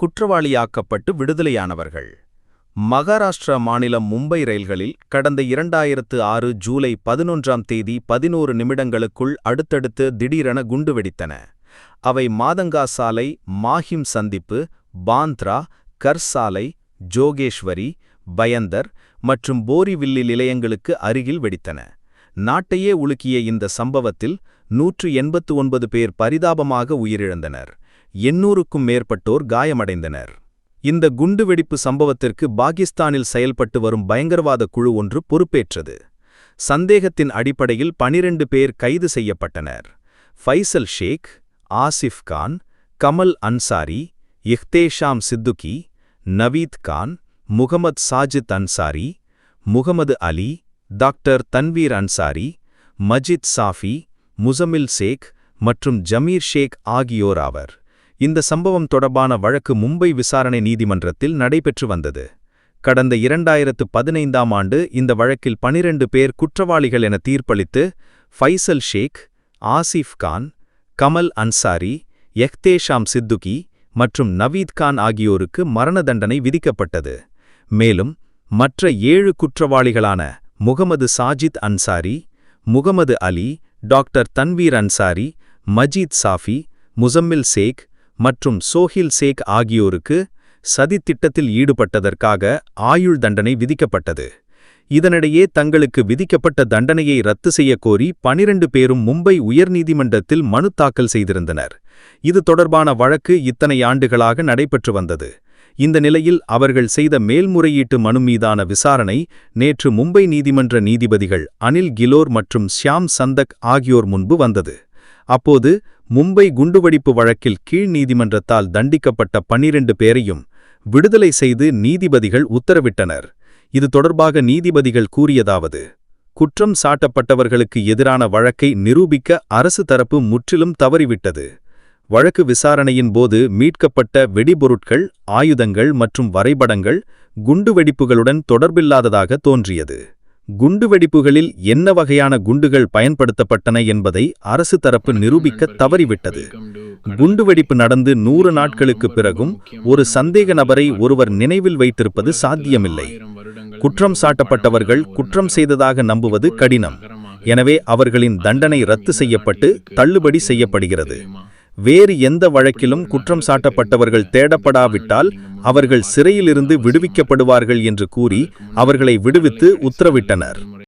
குற்றவாளியாக்கப்பட்டு விடுதலையானவர்கள். மகாராஷ்டிரா மாநிலம் மும்பை ரயில்களில் கடந்த இரண்டாயிரத்து ஆறு ஜூலை பதினொன்றாம் தேதி பதினோரு நிமிடங்களுக்குள் அடுத்தடுத்து திடீரென குண்டு வெடித்தன. அவை மாதங்கா சாலை மாஹிம் சந்திப்பு பாந்த்ரா கர் சாலை ஜோகேஸ்வரி பயந்தர் மற்றும் போரிவில்லி நிலையங்களுக்கு அருகில் வெடித்தன. நாட்டையே உலுக்கிய இந்த சம்பவத்தில் நூற்று எண்பத்து ஒன்பது பேர் பரிதாபமாக உயிரிழந்தனர். எண்ணூறுக்கும் மேற்பட்டோர் காயமடைந்தனர். இந்த குண்டுவெடிப்பு சம்பவத்திற்கு பாகிஸ்தானில் செயல்பட்டு வரும் பயங்கரவாத குழு ஒன்று பொறுப்பேற்றது. சந்தேகத்தின் அடிப்படையில் பனிரெண்டு பேர் கைது செய்யப்பட்டனர். ஃபைசல் ஷேக் ஆசிஃப் கான் கமல் அன்சாரி இஹ்தேஷாம் சித்துகி நவீத் கான் முகமது சாஜித் அன்சாரி முகமது அலி டாக்டர் தன்வீர் அன்சாரி மஜித் சாஃபி முசமில் சேக் மற்றும் ஜமீர் ஷேக் ஆகியோர் ஆவர். இந்த சம்பவம் தொடர்பான வழக்கு மும்பை விசாரணை நீதிமன்றத்தில் நடைபெற்று வந்தது. கடந்த இரண்டாயிரத்து பதினைந்தாம் ஆண்டு இந்த வழக்கில் பனிரெண்டு பேர் குற்றவாளிகள் என தீர்ப்பளித்து ஃபைசல் ஷேக் ஆசிஃப் கான் கமல் அன்சாரி எஹ்தேஷாம் சித்துகி மற்றும் நவீத் கான் ஆகியோருக்கு மரண தண்டனை விதிக்கப்பட்டது. மேலும் மற்ற ஏழு குற்றவாளிகளான முகமது சாஜித் அன்சாரி முகமது அலி டாக்டர் தன்வீர் அன்சாரி மஜீத் சாஃபி முசம்மில் சேக் மற்றும் சோஹில் சேக் ஆகியோருக்கு சதித்திட்டத்தில் ஈடுபட்டதற்காக ஆயுள் தண்டனை விதிக்கப்பட்டது. இதனிடையே தங்களுக்கு விதிக்கப்பட்ட தண்டனையை ரத்து செய்யக் கோரி பனிரண்டு பேரும் மும்பை உயர்நீதிமன்றத்தில் மனு தாக்கல் செய்திருந்தனர். இது தொடர்பான வழக்கு இத்தனை ஆண்டுகளாக நடைபெற்று வந்தது. இந்த நிலையில் அவர்கள் செய்த மேல்முறையீட்டு மனு மீதான விசாரணை நேற்று மும்பை நீதிமன்ற நீதிபதிகள் அனில் கிலோர் மற்றும் ஷியாம் சந்தக் ஆகியோர் முன்பு வந்தது. அப்போது மும்பை குண்டுவெடிப்பு வழக்கில் கீழ் நீதிமன்றத்தால் தண்டிக்கப்பட்ட பன்னிரண்டு பேரையும் விடுதலை செய்து நீதிபதிகள் உத்தரவிட்டனர். இது தொடர்பாக நீதிபதிகள் கூறியதாவது குற்றம் சாட்டப்பட்டவர்களுக்கு எதிரான வழக்கை நிரூபிக்க அரசு தரப்பு முற்றிலும் தவறிவிட்டது. வழக்கு விசாரணையின் போது மீட்கப்பட்ட வெடிபொருட்கள் ஆயுதங்கள் மற்றும் வரைபடங்கள் குண்டுவெடிப்புகளுடன் தொடர்பில்லாததாக தோன்றியது. குண்டுவெடிப்புகளில் என்ன வகையான குண்டுகள் பயன்படுத்தப்பட்டன என்பதை அரசு தரப்பு நிரூபிக்க தவறிவிட்டது. குண்டுவெடிப்பு நடந்து நூறு நாட்களுக்கு பிறகும் ஒரு சந்தேக நபரை ஒருவர் நினைவில் வைத்திருப்பது சாத்தியமில்லை. குற்றம் சாட்டப்பட்டவர்கள் குற்றம் செய்ததாக நம்புவது கடினம். எனவே அவர்களின் தண்டனை ரத்து செய்யப்பட்டு தள்ளுபடி செய்யப்படுகிறது. வேறு எந்த வழக்கிலும் குற்றம் சாட்டப்பட்டவர்கள் தேடப்படாவிட்டால் அவர்கள் சிறையிலிருந்து விடுவிக்கப்படுவார்கள் என்று கூறி அவர்களை விடுவித்து உத்தரவிட்டனர்.